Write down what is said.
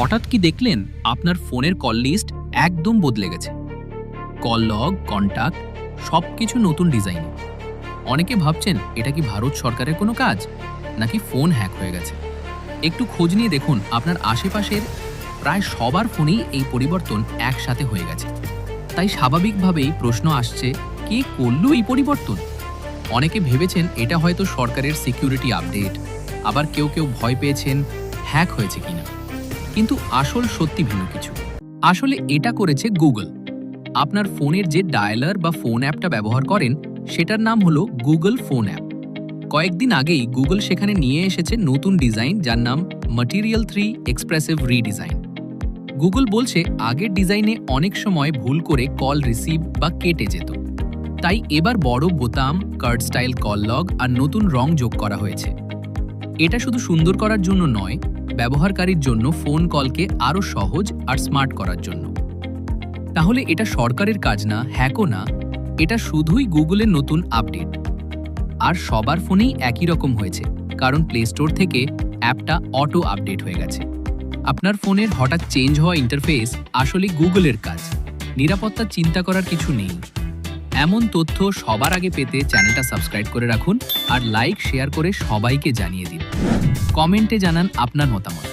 হঠাৎ কি দেখলেন আপনার ফোনের কল লিস্ট একদম বদলে গেছে? কল লগ, কন্টাক্ট সব কিছু নতুন ডিজাইনে। অনেকে ভাবছেন, এটা কি ভারত সরকারের কোনো কাজ? নাকি ফোন হ্যাক হয়ে গেছে? একটু খোঁজ নিয়ে দেখুন, আপনার আশেপাশের প্রায় সবার ফোনেই এই পরিবর্তন একসাথে হয়ে গেছে। তাই স্বাভাবিকভাবেই প্রশ্ন আসছে, কে করল এই পরিবর্তন? অনেকে ভেবেছেন, এটা হয়তো সরকারের সিকিউরিটি আপডেট আবার কেউ কেউ ভয় পেয়েছেন, হ্যাক হয়েছে কিনা। কিন্তু আসল সত্যি ভিন্ন কিছু। আসলে এটা করেছে গুগল। আপনার ফোনের যে ডায়ালার বা ফোন অ্যাপটা ব্যবহার করেন, সেটার নাম হলো গুগল ফোন অ্যাপ। কয়েকদিন আগেই গুগল সেখানে নিয়ে এসেছে নতুন ডিজাইন যার নাম material three expressive redesign Google বলছে, আগের ডিজাইনে অনেক সময় ভুল করে কল রিসিভ বা কেটে যেত। তাই এবার বড় বোতাম কার্ড স্টাইল কল লগ আর নতুন রং যোগ করা হয়েছে। এটা শুধু সুন্দর করার জন্য নয় ব্যবহারকারীর জন্য ফোন কলকে আরও সহজ আর স্মার্ট করার জন্য। তাহলে এটা সরকারের কাজ না হ্যাকও না? এটা শুধুই গুগলের নতুন আপডেট। আর সবার ফোনেই একই রকম হয়েছে, কারণ প্লে স্টোর থেকে অ্যাপটা অটো আপডেট হয়ে গেছে। আপনার ফোনের হঠাৎ চেঞ্জ হওয়া ইন্টারফেস আসলে গুগলের কাজ। নিরাপত্তা চিন্তা করার কিছু নেই। এমন তথ্য সবার আগে পেতে চ্যানেলটা সাবস্ক্রাইব করে রাখুন আর লাইক, শেয়ার করে সবাইকে জানিয়ে দিন। কমেন্টে জানান আপনার মতামত।